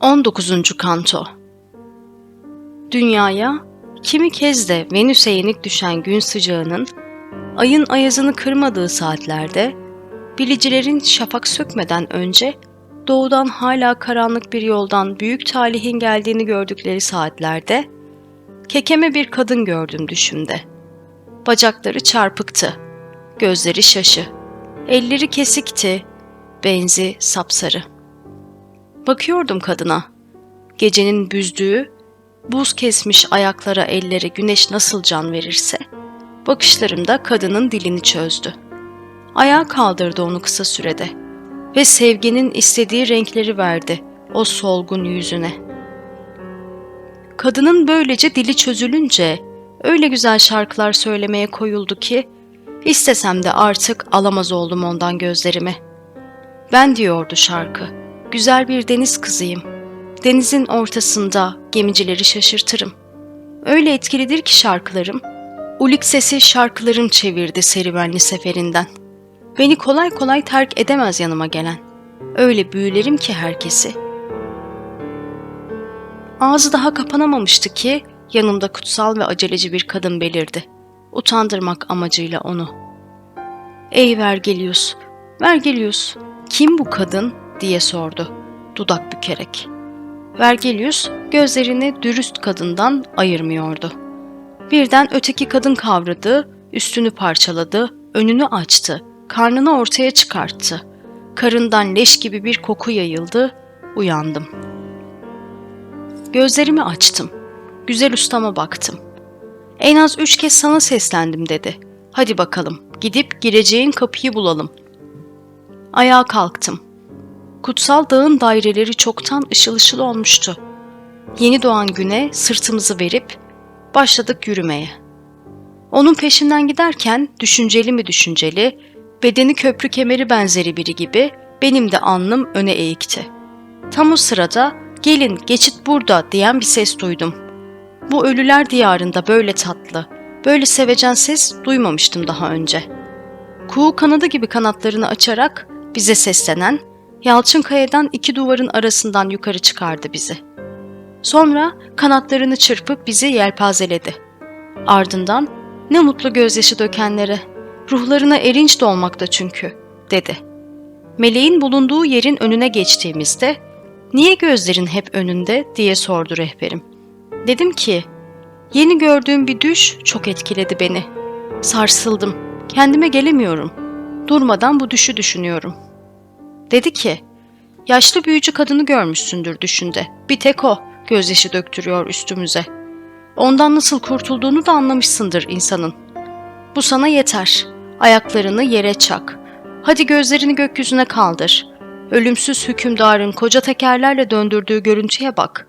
19. Kanto Dünyaya kimi kez de Venüs'e yenik düşen gün sıcağının ayın ayazını kırmadığı saatlerde bilicilerin şafak sökmeden önce doğudan hala karanlık bir yoldan büyük talihin geldiğini gördükleri saatlerde kekeme bir kadın gördüm düşümde. Bacakları çarpıktı, gözleri şaşı, elleri kesikti, benzi sapsarı. Bakıyordum kadına. Gecenin büzdüğü, buz kesmiş ayaklara ellere güneş nasıl can verirse, bakışlarımda kadının dilini çözdü. Ayağa kaldırdı onu kısa sürede ve sevginin istediği renkleri verdi o solgun yüzüne. Kadının böylece dili çözülünce öyle güzel şarkılar söylemeye koyuldu ki istesem de artık alamaz oldum ondan gözlerimi. Ben diyordu şarkı, güzel bir deniz kızıyım. Denizin ortasında gemicileri şaşırtırım. Öyle etkilidir ki şarkılarım, ulik sesi şarkılarım çevirdi serüvenli seferinden. Beni kolay kolay terk edemez yanıma gelen. Öyle büyülerim ki herkesi. Ağzı daha kapanamamıştı ki yanımda kutsal ve aceleci bir kadın belirdi. Utandırmak amacıyla onu. Ey Vergilius, Vergilius, kim bu kadın diye sordu dudak bükerek. Vergilius gözlerini dürüst kadından ayırmıyordu. Birden öteki kadın kavradı, üstünü parçaladı, önünü açtı, karnını ortaya çıkarttı. Karından leş gibi bir koku yayıldı, uyandım. Gözlerimi açtım. Güzel ustama baktım. En az üç kez sana seslendim dedi. Hadi bakalım, gidip gireceğin kapıyı bulalım. Ayağa kalktım. Kutsal dağın daireleri çoktan ışıl ışıl olmuştu. Yeni doğan güne sırtımızı verip başladık yürümeye. Onun peşinden giderken düşünceli mi düşünceli, bedeni köprü kemeri benzeri biri gibi benim de alnım öne eğikti. Tam o sırada gelin geçit burada diyen bir ses duydum. Bu ölüler diyarında böyle tatlı, böyle sevecen ses duymamıştım daha önce. Kuğu kanadı gibi kanatlarını açarak bize seslenen, Yalçın kayadan iki duvarın arasından yukarı çıkardı bizi. Sonra kanatlarını çırpıp bizi yelpazeledi. Ardından ne mutlu gözyaşı dökenlere, ruhlarına erinç dolmakta çünkü, dedi. Meleğin bulunduğu yerin önüne geçtiğimizde, niye gözlerin hep önünde diye sordu rehberim. Dedim ki, yeni gördüğüm bir düş çok etkiledi beni. Sarsıldım, kendime gelemiyorum. Durmadan bu düşü düşünüyorum. Dedi ki, yaşlı büyücü kadını görmüşsündür düşünde. Bir tek o gözyaşı döktürüyor üstümüze. Ondan nasıl kurtulduğunu da anlamışsındır insanın. Bu sana yeter. Ayaklarını yere çak. Hadi gözlerini gökyüzüne kaldır. Ölümsüz hükümdarın koca tekerlerle döndürdüğü görüntüye bak.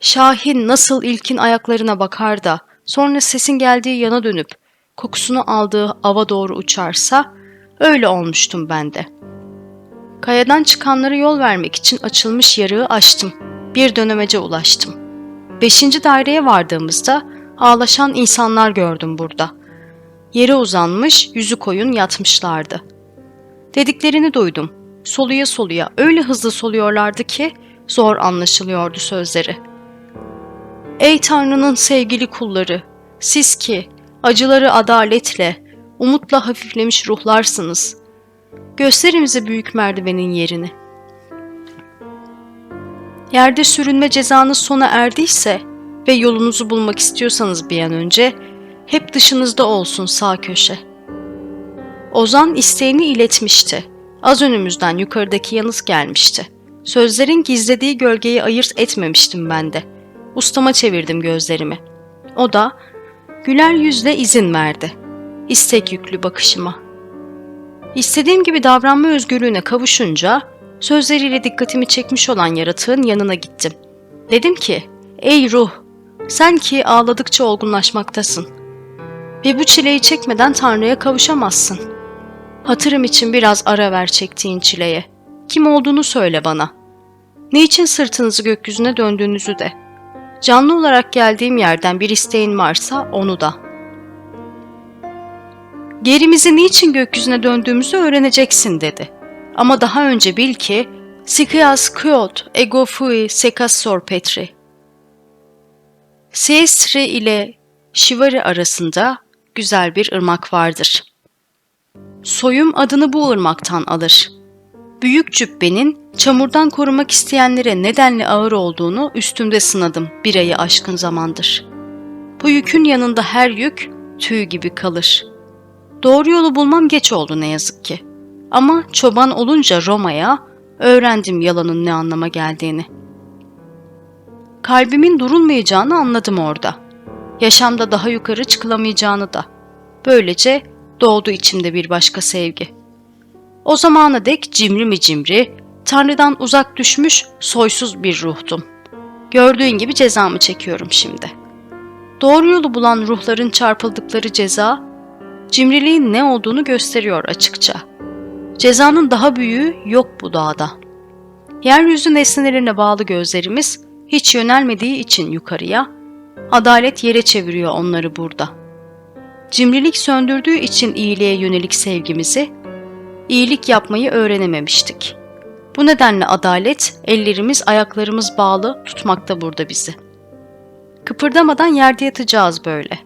Şahin nasıl ilkin ayaklarına bakar da sonra sesin geldiği yana dönüp kokusunu aldığı ava doğru uçarsa öyle olmuştum ben de. Kayadan çıkanlara yol vermek için açılmış yarığı açtım. Bir dönemece ulaştım. Beşinci daireye vardığımızda ağlaşan insanlar gördüm burada. Yere uzanmış, yüzü koyun yatmışlardı. Dediklerini duydum. Soluya soluya öyle hızlı soluyorlardı ki zor anlaşılıyordu sözleri. Ey Tanrı'nın sevgili kulları, siz ki acıları adaletle, umutla hafiflemiş ruhlarsınız. Gösterimize büyük merdivenin yerini. Yerde sürünme cezanız sona erdiyse ve yolunuzu bulmak istiyorsanız bir an önce hep dışınızda olsun sağ köşe. Ozan isteğini iletmişti. Az önümüzden yukarıdaki yanıt gelmişti. Sözlerin gizlediği gölgeyi ayırt etmemiştim ben de. Ustama çevirdim gözlerimi. O da güler yüzle izin verdi. İstek yüklü bakışıma. İstediğim gibi davranma özgürlüğüne kavuşunca sözleriyle dikkatimi çekmiş olan yaratığın yanına gittim. Dedim ki, ey ruh, sen ki ağladıkça olgunlaşmaktasın. Ve bu çileyi çekmeden Tanrı'ya kavuşamazsın. Hatırım için biraz ara ver çektiğin çileye. Kim olduğunu söyle bana. Ne için sırtınızı gökyüzüne döndüğünüzü de. Canlı olarak geldiğim yerden bir isteğin varsa onu da. Gerimizi niçin gökyüzüne döndüğümüzü öğreneceksin dedi. Ama daha önce bil ki Sikias Kyot ego fui sekas sor Petri. Siestri ile Şivari arasında güzel bir ırmak vardır. Soyum adını bu ırmaktan alır. Büyük cübbenin çamurdan korumak isteyenlere nedenli ağır olduğunu üstümde sınadım bir ayı aşkın zamandır. Bu yükün yanında her yük tüy gibi kalır. Doğru yolu bulmam geç oldu ne yazık ki. Ama çoban olunca Roma'ya öğrendim yalanın ne anlama geldiğini. Kalbimin durulmayacağını anladım orada. Yaşamda daha yukarı çıkılamayacağını da. Böylece doğdu içimde bir başka sevgi. O zamana dek cimri mi cimri, Tanrı'dan uzak düşmüş soysuz bir ruhtum. Gördüğün gibi cezamı çekiyorum şimdi. Doğru yolu bulan ruhların çarpıldıkları ceza, cimriliğin ne olduğunu gösteriyor açıkça. Cezanın daha büyüğü yok bu dağda. Yeryüzü nesnelerine bağlı gözlerimiz hiç yönelmediği için yukarıya, adalet yere çeviriyor onları burada. Cimrilik söndürdüğü için iyiliğe yönelik sevgimizi, iyilik yapmayı öğrenememiştik. Bu nedenle adalet, ellerimiz ayaklarımız bağlı tutmakta burada bizi. Kıpırdamadan yerde yatacağız böyle.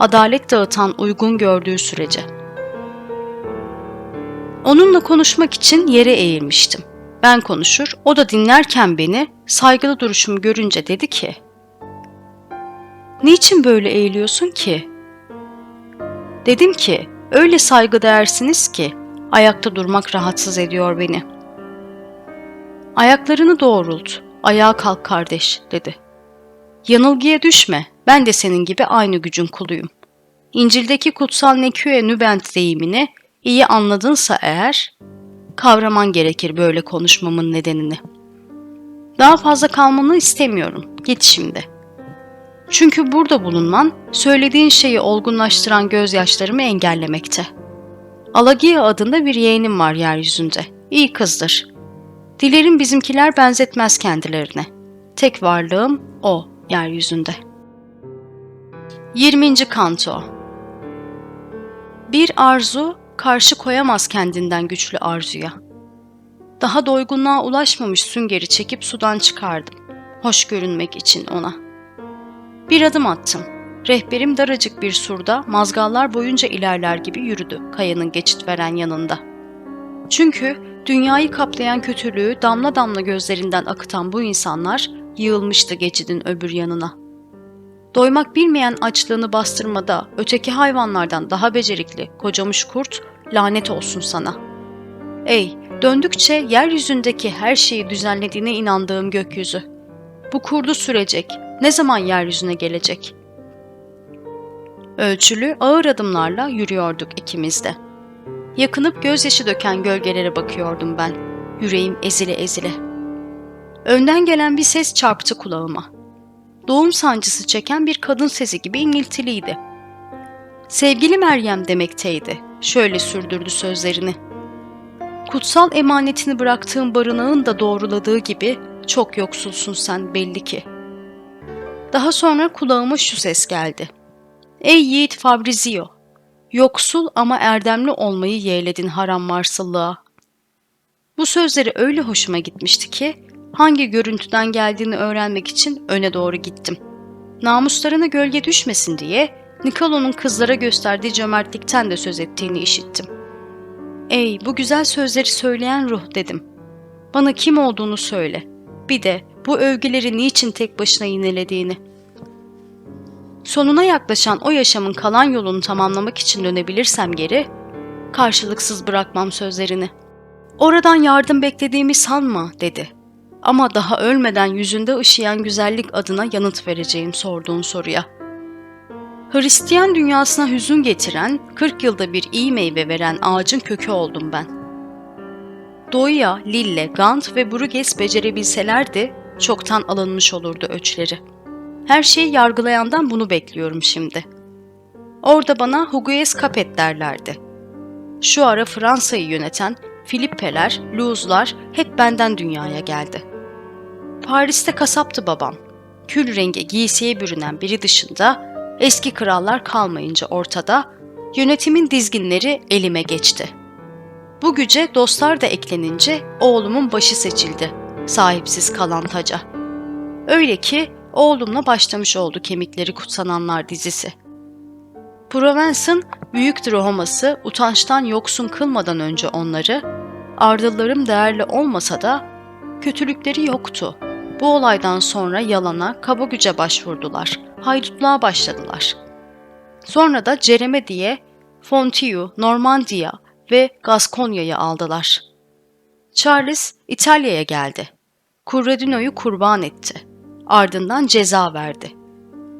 Adalet dağıtan uygun gördüğü sürece. Onunla konuşmak için yere eğilmiştim. Ben konuşur, o da dinlerken beni saygılı duruşumu görünce dedi ki, Niçin böyle eğiliyorsun ki? Dedim ki, öyle saygıdeğersiniz ki, ayakta durmak rahatsız ediyor beni. Ayaklarını doğrult, ayağa kalk kardeş, dedi. Yanılgıya düşme, ben de senin gibi aynı gücün kuluyum. İncil'deki kutsal Neküe Nübent deyimini iyi anladınsa eğer, kavraman gerekir böyle konuşmamın nedenini. Daha fazla kalmanı istemiyorum, git şimdi. Çünkü burada bulunman, söylediğin şeyi olgunlaştıran gözyaşlarımı engellemekte. Alagia adında bir yeğenim var yeryüzünde. İyi kızdır. Dilerim bizimkiler benzetmez kendilerine. Tek varlığım o yeryüzünde. 20. Kanto Bir arzu karşı koyamaz kendinden güçlü arzuya. Daha doygunluğa ulaşmamış süngeri çekip sudan çıkardım. Hoş görünmek için ona. Bir adım attım. Rehberim daracık bir surda mazgallar boyunca ilerler gibi yürüdü kayanın geçit veren yanında. Çünkü dünyayı kaplayan kötülüğü damla damla gözlerinden akıtan bu insanlar yığılmıştı geçidin öbür yanına. Doymak bilmeyen açlığını bastırmada öteki hayvanlardan daha becerikli kocamış kurt lanet olsun sana. Ey, döndükçe yeryüzündeki her şeyi düzenlediğine inandığım gökyüzü. Bu kurdu sürecek, ne zaman yeryüzüne gelecek? Ölçülü, ağır adımlarla yürüyorduk ikimiz de. Yakınıp gözyaşı döken gölgelere bakıyordum ben, yüreğim ezile ezile. Önden gelen bir ses çarptı kulağıma. Doğum sancısı çeken bir kadın sesi gibi iniltiliydi. Sevgili Meryem demekteydi. Şöyle sürdürdü sözlerini. Kutsal emanetini bıraktığın barınağın da doğruladığı gibi çok yoksulsun sen belli ki. Daha sonra kulağıma şu ses geldi. Ey yiğit Fabrizio! Yoksul ama erdemli olmayı yeğledin haram marsıllığa. Bu sözleri öyle hoşuma gitmişti ki hangi görüntüden geldiğini öğrenmek için öne doğru gittim. Namuslarına gölge düşmesin diye Nikolo'nun kızlara gösterdiği cömertlikten de söz ettiğini işittim. Ey bu güzel sözleri söyleyen ruh dedim. Bana kim olduğunu söyle. Bir de bu övgüleri niçin tek başına yinelediğini. Sonuna yaklaşan o yaşamın kalan yolunu tamamlamak için dönebilirsem geri, karşılıksız bırakmam sözlerini. Oradan yardım beklediğimi sanma dedi. Ama daha ölmeden yüzünde ışıyan güzellik adına yanıt vereceğim sorduğun soruya.'' Hristiyan dünyasına hüzün getiren, 40 yılda bir iyi meyve veren ağacın kökü oldum ben. Doya, Lille, Gant ve Bruges becerebilselerdi çoktan alınmış olurdu öçleri. Her şeyi yargılayandan bunu bekliyorum şimdi. Orada bana Hugues Capet derlerdi. Şu ara Fransa'yı yöneten Filippeler, Luzlar hep benden dünyaya geldi. Paris'te kasaptı babam. Kül rengi giysiye bürünen biri dışında eski krallar kalmayınca ortada, yönetimin dizginleri elime geçti. Bu güce dostlar da eklenince oğlumun başı seçildi, sahipsiz kalan taca. Öyle ki oğlumla başlamış oldu Kemikleri Kutsananlar dizisi. Provence'ın büyük drahoması utançtan yoksun kılmadan önce onları, ardıllarım değerli olmasa da kötülükleri yoktu. Bu olaydan sonra yalana, kaba güce başvurdular, haydutluğa başladılar. Sonra da Cereme diye Fontaine'u, Normandiya ve Gaskonya'yı aldılar. Charles İtalya'ya geldi. Curradino'yu kurban etti. Ardından ceza verdi.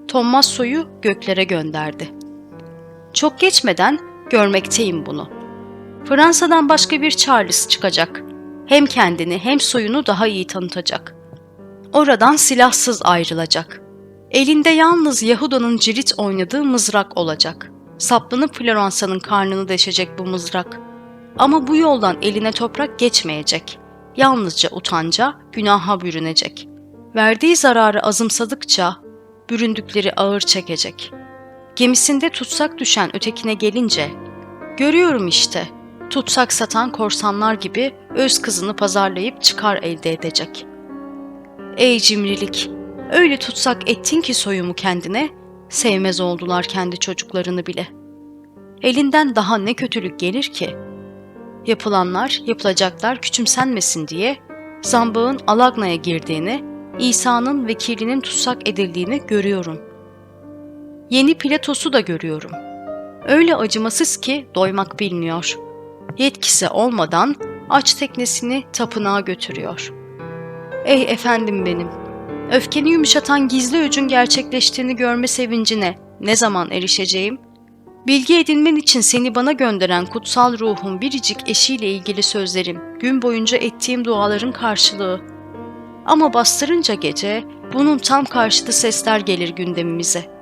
Tommaso'yu göklere gönderdi. Çok geçmeden görmekteyim bunu. Fransa'dan başka bir Charles çıkacak. Hem kendini hem soyunu daha iyi tanıtacak. Oradan silahsız ayrılacak. Elinde yalnız Yahuda'nın cirit oynadığı mızrak olacak. Saplanıp Floransa'nın karnını deşecek bu mızrak. Ama bu yoldan eline toprak geçmeyecek. Yalnızca utanca, günaha bürünecek. Verdiği zararı azımsadıkça büründükleri ağır çekecek. Gemisinde tutsak düşen ötekine gelince, görüyorum işte, tutsak satan korsanlar gibi öz kızını pazarlayıp çıkar elde edecek. Ey cimrilik, öyle tutsak ettin ki soyumu kendine, sevmez oldular kendi çocuklarını bile. Elinden daha ne kötülük gelir ki? Yapılanlar, yapılacaklar küçümsenmesin diye zambağın Alagna'ya girdiğini, İsa'nın vekilinin tutsak edildiğini görüyorum. Yeni Pilatos'u da görüyorum. Öyle acımasız ki doymak bilmiyor. Yetkisi olmadan aç teknesini tapınağa götürüyor. Ey efendim benim, öfkeni yumuşatan gizli öcün gerçekleştiğini görme sevincine ne zaman erişeceğim? Bilgi edinmen için seni bana gönderen kutsal ruhun biricik eşiyle ilgili sözlerim, gün boyunca ettiğim duaların karşılığı. Ama bastırınca gece bunun tam karşıtı sesler gelir gündemimize.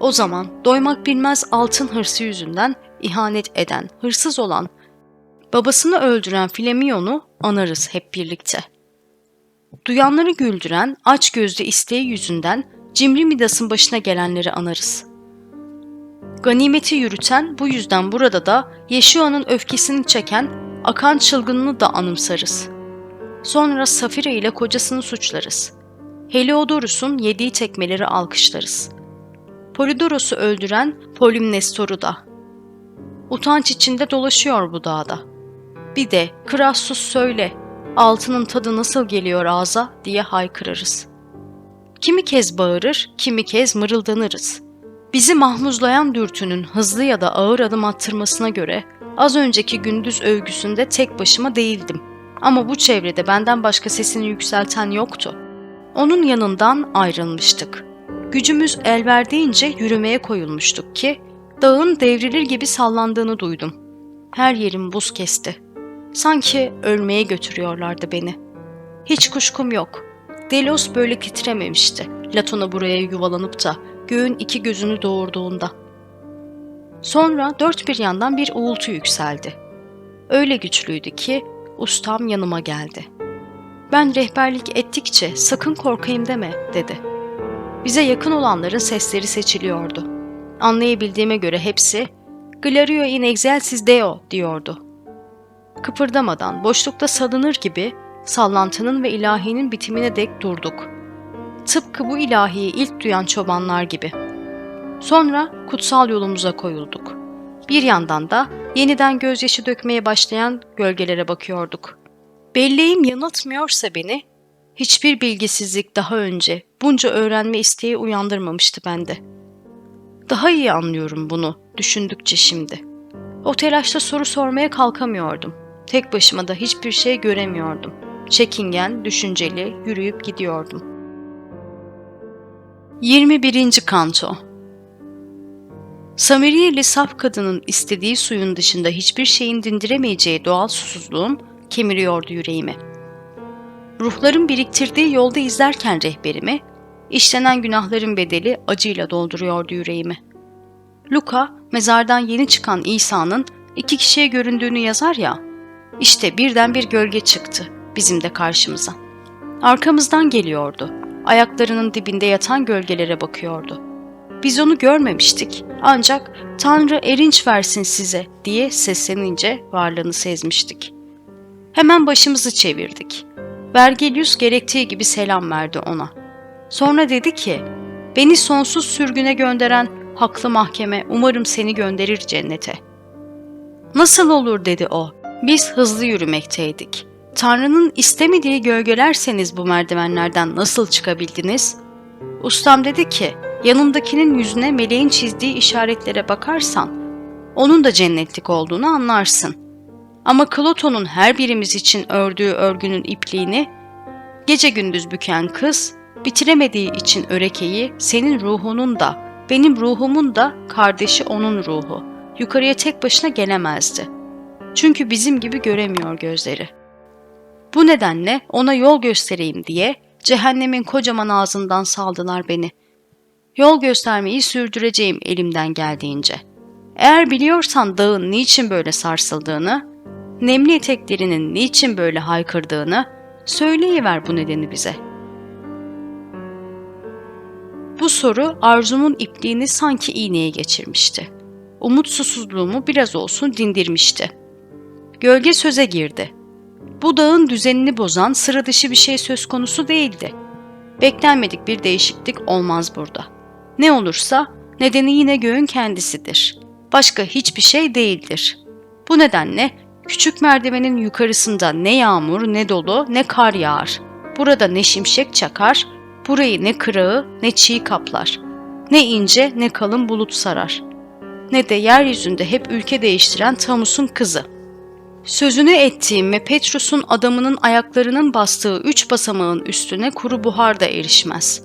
O zaman doymak bilmez altın hırsı yüzünden ihanet eden, hırsız olan, babasını öldüren Flemion'u anarız hep birlikte. Duyanları güldüren aç gözlü isteği yüzünden cimri Midas'ın başına gelenleri anarız. Ganimeti yürüten bu yüzden burada da Yeşua'nın öfkesini çeken akan çılgınını da anımsarız.'' Sonra Safira ile kocasını suçlarız. Heliodorus'un yediği tekmeleri alkışlarız. Polidoros'u öldüren Polymnestor'u da. Utanç içinde dolaşıyor bu dağda. Bir de Krassus söyle, altının tadı nasıl geliyor ağza diye haykırırız. Kimi kez bağırır, kimi kez mırıldanırız. Bizi mahmuzlayan dürtünün hızlı ya da ağır adım attırmasına göre az önceki gündüz övgüsünde tek başıma değildim. Ama bu çevrede benden başka sesini yükselten yoktu. Onun yanından ayrılmıştık. Gücümüz el verdiğince yürümeye koyulmuştuk ki dağın devrilir gibi sallandığını duydum. Her yerim buz kesti. Sanki ölmeye götürüyorlardı beni. Hiç kuşkum yok. Delos böyle titrememişti. Latona buraya yuvalanıp da göğün iki gözünü doğurduğunda. Sonra dört bir yandan bir uğultu yükseldi. Öyle güçlüydü ki ustam yanıma geldi. Ben rehberlik ettikçe sakın korkayım deme dedi. Bize yakın olanların sesleri seçiliyordu. Anlayabildiğime göre hepsi Glario in excelsis Deo diyordu. Kıpırdamadan boşlukta salınır gibi sallantının ve ilahinin bitimine dek durduk. Tıpkı bu ilahiyi ilk duyan çobanlar gibi. Sonra kutsal yolumuza koyulduk. Bir yandan da yeniden gözyaşı dökmeye başlayan gölgelere bakıyorduk. Belleğim yanıltmıyorsa beni, hiçbir bilgisizlik daha önce bunca öğrenme isteği uyandırmamıştı bende. Daha iyi anlıyorum bunu düşündükçe şimdi. O telaşta soru sormaya kalkamıyordum. Tek başıma da hiçbir şey göremiyordum. Çekingen, düşünceli yürüyüp gidiyordum. 21. Kanto Samiriyeli saf kadının istediği suyun dışında hiçbir şeyin dindiremeyeceği doğal susuzluğum kemiriyordu yüreğimi. Ruhların biriktirdiği yolda izlerken rehberimi, işlenen günahların bedeli acıyla dolduruyordu yüreğimi. Luka, mezardan yeni çıkan İsa'nın iki kişiye göründüğünü yazar ya, işte birden bir gölge çıktı bizim de karşımıza. Arkamızdan geliyordu, ayaklarının dibinde yatan gölgelere bakıyordu. Biz onu görmemiştik. Ancak Tanrı erinç versin size diye seslenince varlığını sezmiştik. Hemen başımızı çevirdik. Vergilius gerektiği gibi selam verdi ona. Sonra dedi ki, beni sonsuz sürgüne gönderen haklı mahkeme umarım seni gönderir cennete. Nasıl olur dedi o. Biz hızlı yürümekteydik. Tanrı'nın istemediği gölgelerseniz bu merdivenlerden nasıl çıkabildiniz? Ustam dedi ki, yanındakinin yüzüne meleğin çizdiği işaretlere bakarsan, onun da cennetlik olduğunu anlarsın. Ama Kloto'nun her birimiz için ördüğü örgünün ipliğini, gece gündüz büken kız, bitiremediği için örekeyi, senin ruhunun da, benim ruhumun da kardeşi onun ruhu. Yukarıya tek başına gelemezdi. Çünkü bizim gibi göremiyor gözleri. Bu nedenle ona yol göstereyim diye cehennemin kocaman ağzından saldılar beni. Yol göstermeyi sürdüreceğim elimden geldiğince. Eğer biliyorsan dağın niçin böyle sarsıldığını, nemli eteklerinin niçin böyle haykırdığını, söyleyiver bu nedeni bize. Bu soru arzumun ipliğini sanki iğneye geçirmişti. Umutsuzluğumu biraz olsun dindirmişti. Gölge söze girdi. Bu dağın düzenini bozan sıra dışı bir şey söz konusu değildi. Beklenmedik bir değişiklik olmaz burada. Ne olursa nedeni yine göğün kendisidir. Başka hiçbir şey değildir. Bu nedenle küçük merdivenin yukarısında ne yağmur, ne dolu, ne kar yağar. Burada ne şimşek çakar, burayı ne kırağı, ne çiğ kaplar. Ne ince, ne kalın bulut sarar. Ne de yeryüzünde hep ülke değiştiren Tamus'un kızı.'' Sözünü ettiğim ve Petrus'un adamının ayaklarının bastığı üç basamağın üstüne kuru buhar da erişmez.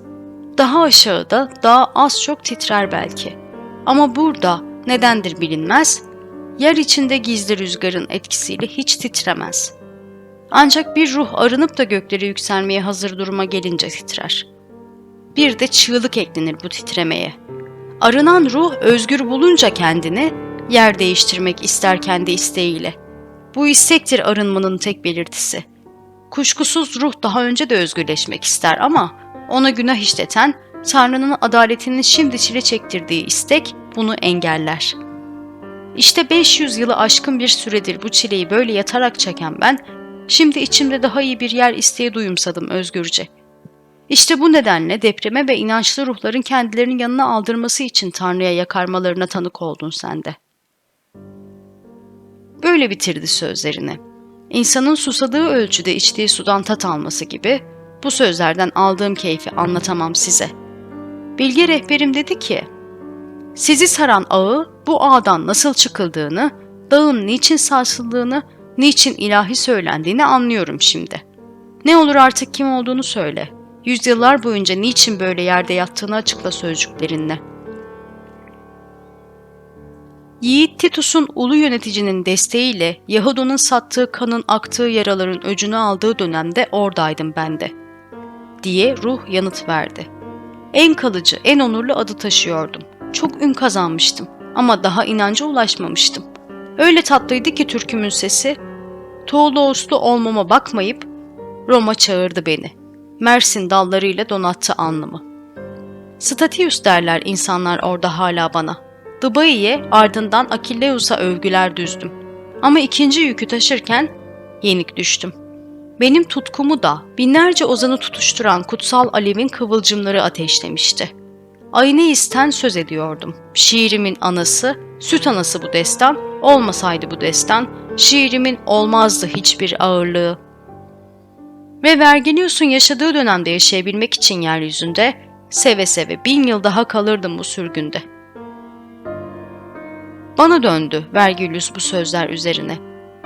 Daha aşağıda daha az çok titrer belki. Ama burada nedendir bilinmez, yer içinde gizli rüzgarın etkisiyle hiç titremez. Ancak bir ruh arınıp da göklere yükselmeye hazır duruma gelince titrer. Bir de çığlık eklenir bu titremeye. Arınan ruh özgür bulunca kendini, yer değiştirmek ister kendi isteğiyle.'' Bu istektir arınmanın tek belirtisi. Kuşkusuz ruh daha önce de özgürleşmek ister ama ona günah işleten, Tanrı'nın adaletini şimdi çile çektirdiği istek bunu engeller. İşte 500 yılı aşkın bir süredir bu çileyi böyle yatarak çeken ben, şimdi içimde daha iyi bir yer isteği duyumsadım özgürce. İşte bu nedenle depreme ve inançlı ruhların kendilerinin yanına aldırması için Tanrı'ya yakarmalarına tanık oldun sen de. Böyle bitirdi sözlerini. İnsanın susadığı ölçüde içtiği sudan tat alması gibi bu sözlerden aldığım keyfi anlatamam size. Bilge rehberim dedi ki, sizi saran ağı bu ağdan nasıl çıkıldığını, dağın niçin sarsıldığını, niçin ilahi söylendiğini anlıyorum şimdi. Ne olur artık kim olduğunu söyle. Yüzyıllar boyunca niçin böyle yerde yattığını açıkla sözcüklerinle.'' Yiğit Titus'un ulu yöneticinin desteğiyle Yahudo'nun sattığı kanın aktığı yaraların öcünü aldığı dönemde oradaydım ben de. Diye ruh yanıt verdi. En kalıcı, en onurlu adı taşıyordum. Çok ün kazanmıştım ama daha inanca ulaşmamıştım. Öyle tatlıydı ki türkümün sesi. Toğlu Oğuzlu olmama bakmayıp Roma çağırdı beni. Mersin dallarıyla donattı alnımı. Statius derler insanlar orada hala bana. Dubai'ye ardından Akilleus'a övgüler düzdüm. Ama ikinci yükü taşırken yenik düştüm. Benim tutkumu da binlerce ozanı tutuşturan kutsal alevin kıvılcımları ateşlemişti. isten söz ediyordum. Şiirimin anası, süt anası bu destan, olmasaydı bu destan, şiirimin olmazdı hiçbir ağırlığı. Ve Vergilius'un yaşadığı dönemde yaşayabilmek için yeryüzünde, seve seve bin yıl daha kalırdım bu sürgünde.'' Bana döndü Vergilius bu sözler üzerine.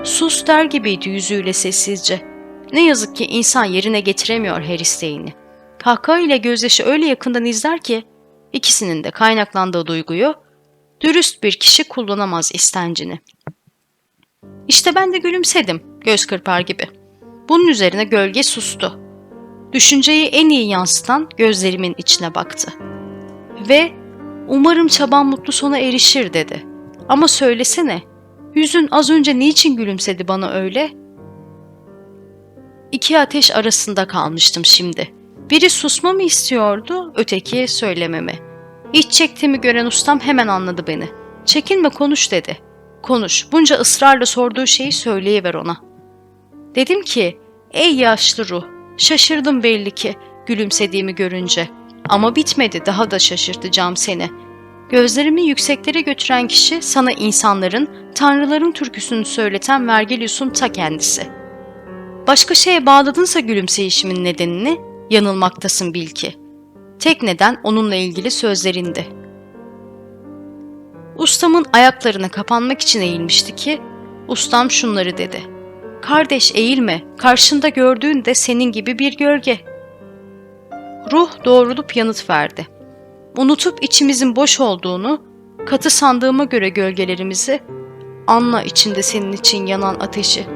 Sus der gibiydi yüzüyle sessizce. Ne yazık ki insan yerine getiremiyor her isteğini. Kahkaha ile gözyaşı öyle yakından izler ki ikisinin de kaynaklandığı duyguyu dürüst bir kişi kullanamaz istencini. İşte ben de gülümsedim göz kırpar gibi. Bunun üzerine gölge sustu. Düşünceyi en iyi yansıtan gözlerimin içine baktı. Ve umarım çaban mutlu sona erişir dedi. Ama söylesene, yüzün az önce niçin gülümsedi bana öyle? İki ateş arasında kalmıştım şimdi. Biri susmamı istiyordu, öteki söylememi. İç çektiğimi gören ustam hemen anladı beni. Çekinme konuş dedi. Konuş, bunca ısrarla sorduğu şeyi söyleyiver ona. Dedim ki, ey yaşlı ruh, şaşırdım belli ki gülümsediğimi görünce. Ama bitmedi, daha da şaşırtacağım seni. Gözlerimi yükseklere götüren kişi sana insanların, tanrıların türküsünü söyleten Vergilius'un ta kendisi. Başka şeye bağladınsa gülümseyişimin nedenini, yanılmaktasın bil ki. Tek neden onunla ilgili sözlerindi. Ustamın ayaklarına kapanmak için eğilmişti ki, ustam şunları dedi. Kardeş eğilme, karşında gördüğün de senin gibi bir gölge. Ruh doğrulup yanıt verdi. Unutup içimizin boş olduğunu, katı sandığıma göre gölgelerimizi, anla içinde senin için yanan ateşi.